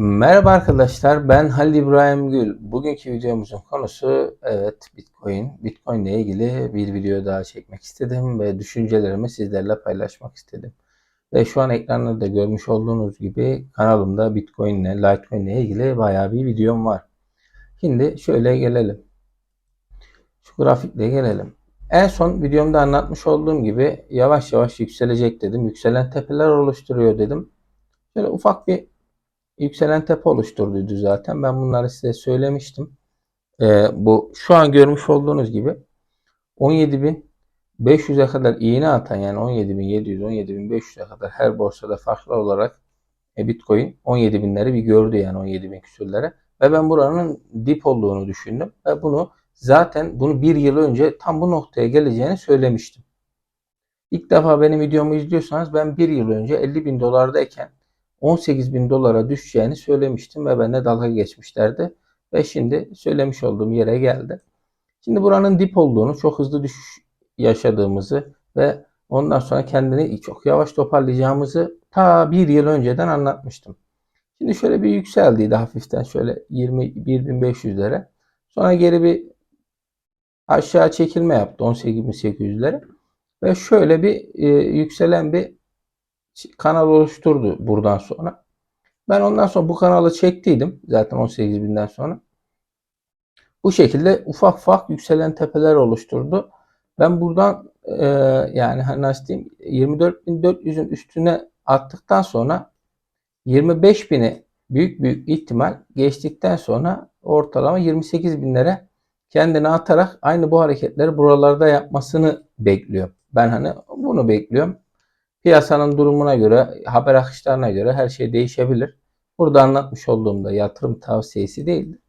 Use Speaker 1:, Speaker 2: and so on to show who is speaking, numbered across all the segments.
Speaker 1: Merhaba arkadaşlar, ben Halil İbrahim Gül. Bugünkü videomuzun konusu evet Bitcoin. Bitcoin ile ilgili bir video daha çekmek istedim ve düşüncelerimi sizlerle paylaşmak istedim. Ve şu an ekranlarda görmüş olduğunuz gibi kanalımda Bitcoin ile Litecoin ile ilgili bayağı bir videom var. Şimdi şöyle gelelim. Şu grafikle gelelim. En son videomda anlatmış olduğum gibi yavaş yavaş yükselecek dedim. Yükselen tepeler oluşturuyor dedim. Şöyle ufak bir yükselen tepe oluşturduydu zaten. Ben bunları size söylemiştim. Ee, bu şu an görmüş olduğunuz gibi 17.500'e kadar iğne atan yani 17.700 17.500'e kadar her borsada farklı olarak e, Bitcoin 17.000'leri bir gördü yani 17.000 küsürlere ve ben buranın dip olduğunu düşündüm ve bunu zaten bunu bir yıl önce tam bu noktaya geleceğini söylemiştim. İlk defa benim videomu izliyorsanız ben bir yıl önce 50 bin dolardayken 18 bin dolara düşeceğini söylemiştim ve benimle dalga geçmişlerdi. Ve şimdi söylemiş olduğum yere geldi. Şimdi buranın dip olduğunu, çok hızlı düşüş yaşadığımızı ve ondan sonra kendini çok yavaş toparlayacağımızı ta bir yıl önceden anlatmıştım. Şimdi şöyle bir yükseldiydi hafiften şöyle 21.500'lere. Sonra geri bir aşağı çekilme yaptı 18.800'lere. Ve şöyle bir e, yükselen bir kanal oluşturdu buradan sonra. Ben ondan sonra bu kanalı çektiydim zaten 18 binden sonra. Bu şekilde ufak ufak yükselen tepeler oluşturdu. Ben buradan e, yani hani nasıl diyeyim 24.400'ün üstüne attıktan sonra 25.000'i büyük büyük ihtimal geçtikten sonra ortalama 28 binlere kendini atarak aynı bu hareketleri buralarda yapmasını bekliyor. Ben hani bunu bekliyorum. Piyasanın durumuna göre, haber akışlarına göre her şey değişebilir. Burada anlatmış olduğumda yatırım tavsiyesi değildir.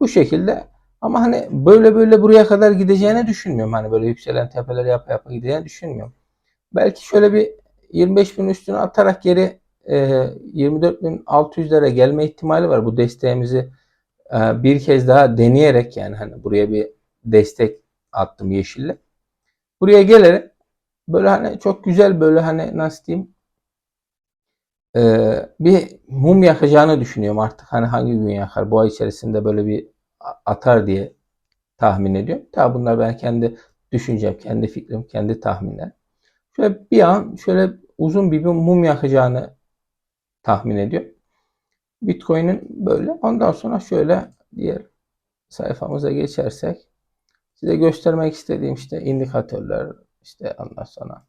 Speaker 1: Bu şekilde ama hani böyle böyle buraya kadar gideceğini düşünmüyorum. Hani böyle yükselen tepeler yapa yapa gideceğini düşünmüyorum. Belki şöyle bir 25 bin üstüne atarak geri e, 24.600'lere gelme ihtimali var. Bu desteğimizi e, bir kez daha deneyerek yani hani buraya bir destek attım yeşille. Buraya gelerek böyle hani çok güzel böyle hani nasıl diyeyim e, bir mum yakacağını düşünüyorum artık hani hangi gün yakar bu ay içerisinde böyle bir atar diye tahmin ediyorum. Tabi bunlar ben kendi düşüncem, kendi fikrim, kendi tahminler. Şöyle bir an şöyle uzun bir mum yakacağını tahmin ediyorum. Bitcoin'in böyle. Ondan sonra şöyle diğer sayfamıza geçersek size göstermek istediğim işte indikatörler, işte ondan sonra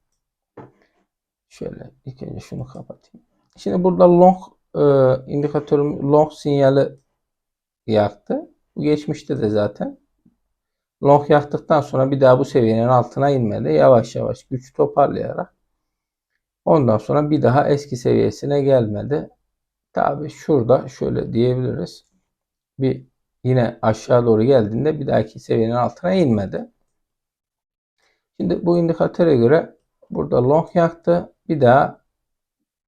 Speaker 1: şöyle ilk önce şunu kapatayım. Şimdi burada long e, indikatörüm long sinyali yaktı. Bu geçmişte de zaten. Long yaktıktan sonra bir daha bu seviyenin altına inmedi. Yavaş yavaş güç toparlayarak ondan sonra bir daha eski seviyesine gelmedi. Tabi şurada şöyle diyebiliriz. Bir yine aşağı doğru geldiğinde bir dahaki seviyenin altına inmedi. Şimdi bu indikatöre göre burada long yaktı. Bir daha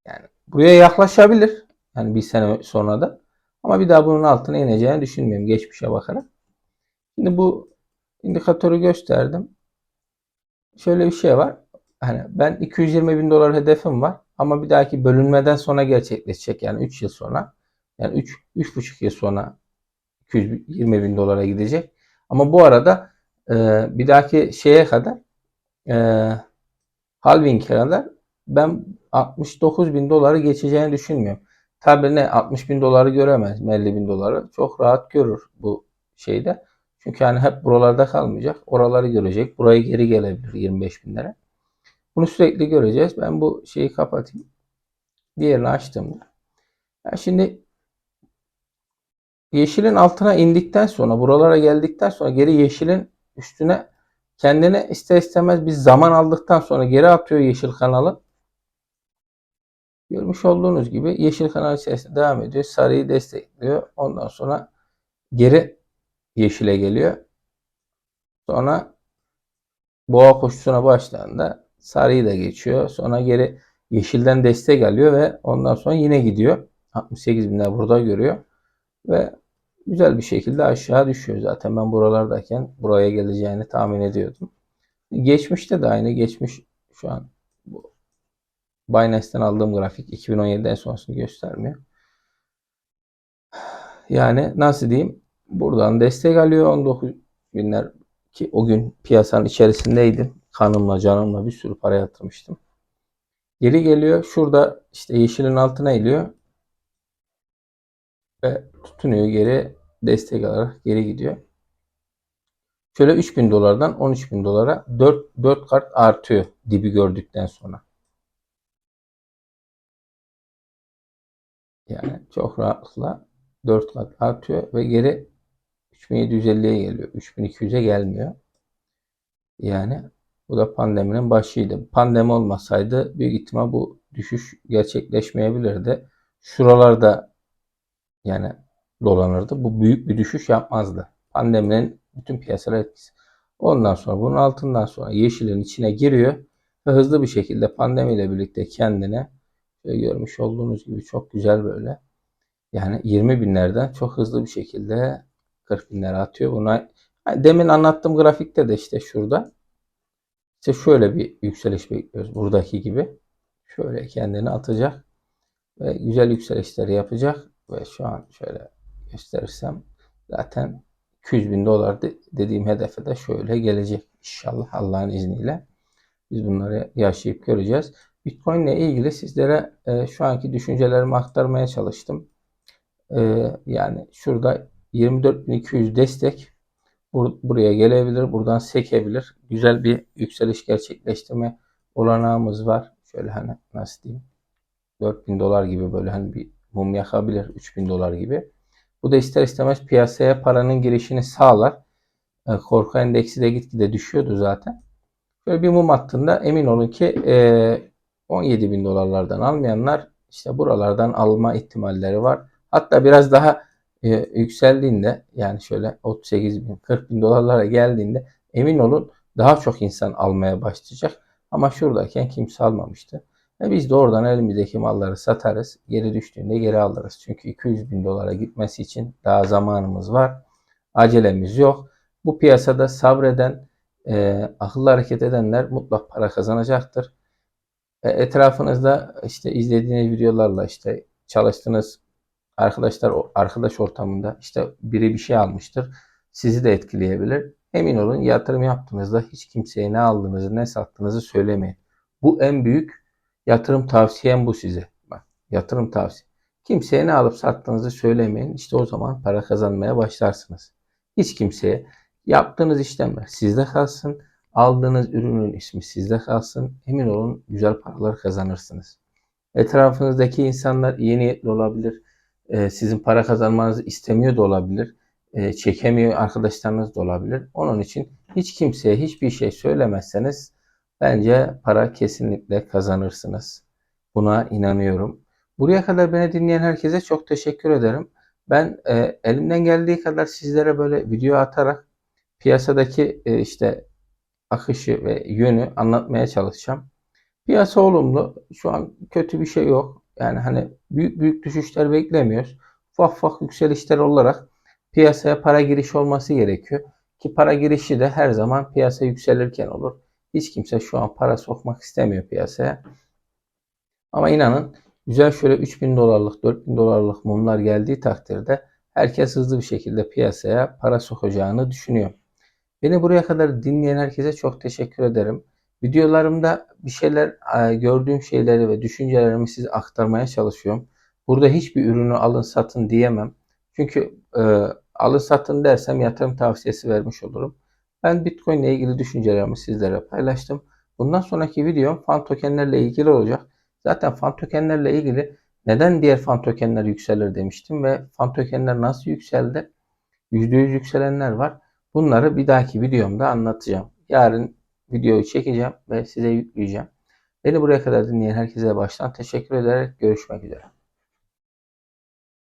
Speaker 1: yani buraya yaklaşabilir. Yani bir sene sonra da. Ama bir daha bunun altına ineceğini düşünmüyorum geçmişe bakarak. Şimdi bu indikatörü gösterdim. Şöyle bir şey var. Hani ben 220 bin dolar hedefim var. Ama bir dahaki bölünmeden sonra gerçekleşecek. Yani 3 yıl sonra. Yani 3 3,5 yıl sonra 220 bin dolara gidecek. Ama bu arada e, bir dahaki şeye kadar e, halving kadar ben 69 bin doları geçeceğini düşünmüyorum. Tabi ne 60 bin doları göremez 50 bin doları. Çok rahat görür bu şeyde. Çünkü hani hep buralarda kalmayacak. Oraları görecek. Burayı geri gelebilir 25 binlere. Bunu sürekli göreceğiz. Ben bu şeyi kapatayım. Diğerini açtığımda. Yani şimdi yeşilin altına indikten sonra buralara geldikten sonra geri yeşilin üstüne kendine ister istemez bir zaman aldıktan sonra geri atıyor yeşil kanalı. Görmüş olduğunuz gibi yeşil kanal içerisinde devam ediyor. Sarıyı destekliyor. Ondan sonra geri yeşile geliyor. Sonra boğa koşusuna başlandığında sarıyı da geçiyor. Sonra geri yeşilden destek alıyor ve ondan sonra yine gidiyor. 68 binler burada görüyor. Ve güzel bir şekilde aşağı düşüyor. Zaten ben buralardayken buraya geleceğini tahmin ediyordum. Geçmişte de aynı. Geçmiş şu an bu Binance'ten aldığım grafik 2017'den sonrasını göstermiyor. Yani nasıl diyeyim? Buradan destek alıyor 19 binler ki o gün piyasanın içerisindeydim. Kanımla canımla bir sürü para yatırmıştım. Geri geliyor. Şurada işte yeşilin altına iniyor. Ve tutunuyor geri destek alarak geri gidiyor. Şöyle 3000 dolardan 13 bin dolara 4, 4 kart artıyor dibi gördükten sonra. Yani çok rahatlıkla 4 kat artıyor ve geri 3750'ye geliyor. 3200'e gelmiyor. Yani bu da pandeminin başıydı. Pandemi olmasaydı büyük ihtimal bu düşüş gerçekleşmeyebilirdi. Şuralarda yani dolanırdı. Bu büyük bir düşüş yapmazdı. Pandeminin bütün piyasalar etkisi. Ondan sonra bunun altından sonra yeşilin içine giriyor ve hızlı bir şekilde pandemiyle birlikte kendine görmüş olduğunuz gibi çok güzel böyle yani 20 binlerden çok hızlı bir şekilde 40 binlere atıyor. Buna demin anlattığım grafikte de işte şurada işte şöyle bir yükseliş bekliyoruz. Buradaki gibi. Şöyle kendini atacak ve güzel yükselişleri yapacak ve şu an şöyle gösterirsem zaten 200 bin dolar dediğim hedefe de şöyle gelecek inşallah Allah'ın izniyle. Biz bunları yaşayıp göreceğiz. Bitcoin ile ilgili sizlere e, şu anki düşüncelerimi aktarmaya çalıştım. E, yani şurada 24.200 destek bur buraya gelebilir. Buradan sekebilir. Güzel bir yükseliş gerçekleştirme olanağımız var. Şöyle hani nasıl diyeyim 4000 dolar gibi böyle hani bir mum yakabilir 3000 dolar gibi. Bu da ister istemez piyasaya paranın girişini sağlar. E, korku endeksi de gitgide düşüyordu zaten. Böyle bir mum attığında emin olun ki e, 17 bin dolarlardan almayanlar işte buralardan alma ihtimalleri var. Hatta biraz daha e, yükseldiğinde yani şöyle 38 bin 40 bin dolarlara geldiğinde emin olun daha çok insan almaya başlayacak. Ama şuradayken kimse almamıştı. Ve biz de oradan elimizdeki malları satarız. Geri düştüğünde geri alırız. Çünkü 200 bin dolara gitmesi için daha zamanımız var. Acelemiz yok. Bu piyasada sabreden, e, akıllı hareket edenler mutlak para kazanacaktır. E, etrafınızda işte izlediğiniz videolarla işte çalıştığınız arkadaşlar arkadaş ortamında işte biri bir şey almıştır. Sizi de etkileyebilir. Emin olun yatırım yaptığınızda hiç kimseye ne aldığınızı ne sattığınızı söylemeyin. Bu en büyük yatırım tavsiyem bu size. Bak yatırım tavsiye. Kimseye ne alıp sattığınızı söylemeyin. İşte o zaman para kazanmaya başlarsınız. Hiç kimseye yaptığınız işlemler sizde kalsın. Aldığınız ürünün ismi sizde kalsın. Emin olun güzel paralar kazanırsınız. Etrafınızdaki insanlar iyi niyetli olabilir. Ee, sizin para kazanmanızı istemiyor da olabilir. Ee, çekemiyor arkadaşlarınız da olabilir. Onun için hiç kimseye hiçbir şey söylemezseniz bence para kesinlikle kazanırsınız. Buna inanıyorum. Buraya kadar beni dinleyen herkese çok teşekkür ederim. Ben e, elimden geldiği kadar sizlere böyle video atarak piyasadaki e, işte akışı ve yönü anlatmaya çalışacağım. Piyasa olumlu. Şu an kötü bir şey yok. Yani hani büyük büyük düşüşler beklemiyoruz. Ufak ufak yükselişler olarak piyasaya para giriş olması gerekiyor. Ki para girişi de her zaman piyasa yükselirken olur. Hiç kimse şu an para sokmak istemiyor piyasaya. Ama inanın güzel şöyle 3000 dolarlık 4000 dolarlık mumlar geldiği takdirde herkes hızlı bir şekilde piyasaya para sokacağını düşünüyor. Beni buraya kadar dinleyen herkese çok teşekkür ederim. Videolarımda bir şeyler, e, gördüğüm şeyleri ve düşüncelerimi size aktarmaya çalışıyorum. Burada hiçbir ürünü alın satın diyemem. Çünkü e, alın satın dersem yatırım tavsiyesi vermiş olurum. Ben Bitcoin ile ilgili düşüncelerimi sizlere paylaştım. Bundan sonraki videom fan tokenlerle ilgili olacak. Zaten fan tokenlerle ilgili neden diğer fan tokenler yükselir demiştim ve fan tokenler nasıl yükseldi? %100 yükselenler var. Bunları bir dahaki videomda anlatacağım. Yarın videoyu çekeceğim ve size yükleyeceğim. Beni buraya kadar dinleyen herkese baştan teşekkür ederek görüşmek üzere.